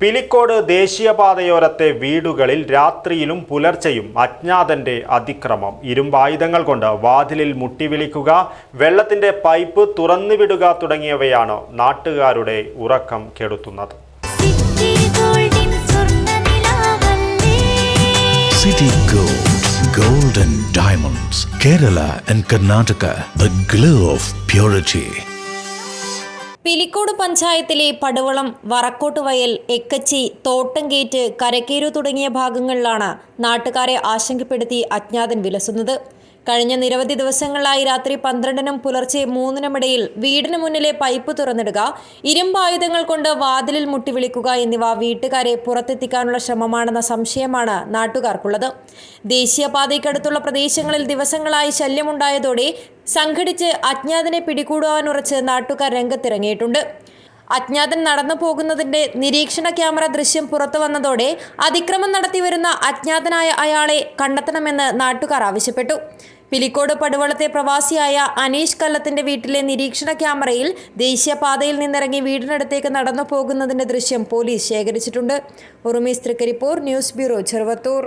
പിലിക്കോട് ദേശീയപാതയോരത്തെ വീടുകളിൽ രാത്രിയിലും പുലർച്ചെയും അജ്ഞാതന്റെ അതിക്രമം. ഇരുമ്പായുധങ്ങൾ കൊണ്ട് വാതിലിൽ മുട്ടിവിളിക്കുക വെള്ളത്തിന്റെ പൈപ്പ് തുറന്നുവിടുക തുടങ്ങിയവയാണ് നാട്ടുകാരുടെ ഉറക്കം കെടുത്തുന്നത്. City Gold, Gold and Diamonds, Kerala and Karnataka, the glow of purity. Pilicode പഞ്ചായത്തിലെ പടുവളം വറക്കോട്ട് വയൽ എക്കച്ചി തോട്ടംഗേറ്റ് കരക്കേരു തുടങ്ങിയ ഭാഗങ്ങളിലാണ് നാട്ടുകാരെ ആശങ്കപ്പെടുത്തി അജ്ഞാതൻ വിലസുന്നത്. കഴിഞ്ഞ നിരവധി ദിവസങ്ങളായി രാത്രി പന്ത്രണ്ടിനും പുലർച്ചെ മൂന്നിനുമിടയിൽ വീടിന് മുന്നിലെ പൈപ്പ് തുറന്നിടുക ഇരുമ്പായുധങ്ങൾ കൊണ്ട് വാതിലിൽ മുട്ടിവിളിക്കുക എന്നിവ വീട്ടുകാരെ പുറത്തെത്തിക്കാനുള്ള ശ്രമമാണെന്ന സംശയമാണ് നാട്ടുകാർക്കുള്ളത്. ദേശീയപാതയ്ക്കടുത്തുള്ള പ്രദേശങ്ങളിൽ ദിവസങ്ങളായി ശല്യമുണ്ടായതോടെ സംഘടിച്ച് അജ്ഞാതനെ പിടികൂടുവാനുറച്ച് നാട്ടുകാർ രംഗത്തിറങ്ങിയിട്ടുണ്ട്. അജ്ഞാതൻ നടന്നു പോകുന്നതിന്റെ നിരീക്ഷണ ക്യാമറ ദൃശ്യം പുറത്തു വന്നതോടെ അതിക്രമം നടത്തിവരുന്ന അജ്ഞാതനായ അയാളെ കണ്ടെത്തണമെന്ന് നാട്ടുകാർ ആവശ്യപ്പെട്ടു. പിലിക്കോട് പടുവളത്തെ പ്രവാസിയായ അനീഷ് കല്ലത്തിന്റെ വീട്ടിലെ നിരീക്ഷണ ക്യാമറയിൽ ദേശീയപാതയിൽ നിന്നിറങ്ങി വീടിനടുത്തേക്ക് നടന്നു പോകുന്നതിന്റെ ദൃശ്യം പോലീസ് ശേഖരിച്ചിട്ടുണ്ട്. Urumees Trikaripur news bureau Cheruvathur.